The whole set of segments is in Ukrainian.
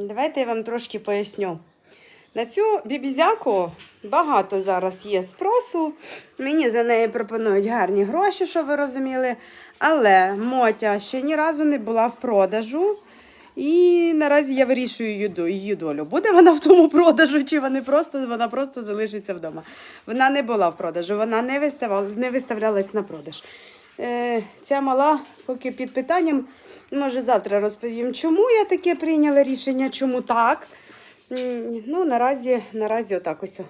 Давайте я вам трошки поясню. На цю бібізяку багато зараз є спросу. Мені за неї пропонують гарні гроші, щоб ви розуміли. Але Мотя ще ні разу не була в продажу. І наразі я вирішую її, долю. Буде вона в тому продажу, чи вона просто, вона просто залишиться вдома. Вона не була в продажу, вона не, виставала, не виставлялась на продаж. Е, ця мала поки під питанням. Може, завтра розповім, чому я таке прийняла рішення, чому так. Ну, наразі, наразі отак ось.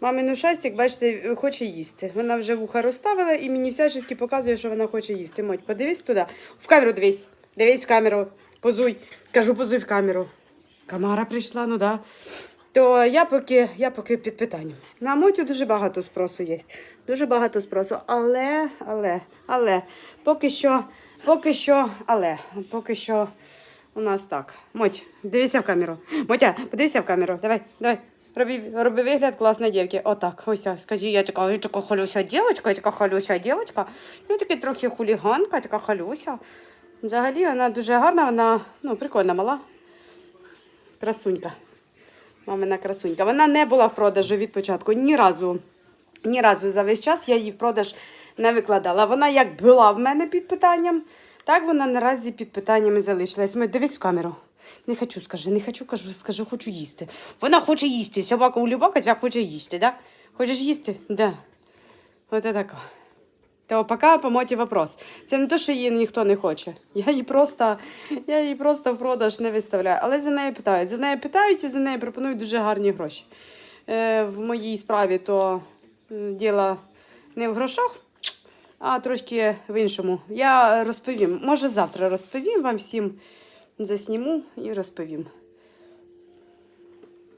Мамин ушастик, бачите, хоче їсти. Вона вже вуха розставила і мені всячески показує, що вона хоче їсти. Моть, подивись туди. В камеру дивись. Дивись в камеру. Позуй. Кажу, позуй в камеру. Камара прийшла, ну да. То я поки, я поки під питанням. На мотю дуже багато спросу є. Дуже багато спросу. Але, але, але, поки що, поки що, але, поки що у нас так. Моть, дивися в камеру. Мотя, подивися в камеру. Давай, давай. Роби, роби вигляд класної дівки. Отак. Ось, скажи, я така, я така халюся дівчинка, я така халюся дівчинка. Ну, така трохи хуліганка, така халюся. Взагалі вона дуже гарна, вона ну, прикольна, мала. Красунька. Мамина красунька. Вона не була в продажу від початку. Ні разу. Ні разу за весь час я її в продаж не викладала. Вона як була в мене під питанням, так вона наразі під питаннями залишилась. Ми дивись в камеру. Не хочу, скажи, не хочу, кажу, скажи, хочу їсти. Вона хоче їсти. Собака у любака ця хоче їсти, да? Хочеш їсти? Да. От така. То поки по моті вопрос. Це не те, що її ніхто не хоче. Я її просто, я її просто в продаж не виставляю. Але за неї питають. За неї питають і за неї пропонують дуже гарні гроші. Е, в моїй справі то діло не в грошах, а трошки в іншому. Я розповім. Може, завтра розповім вам всім. Засніму і розповім.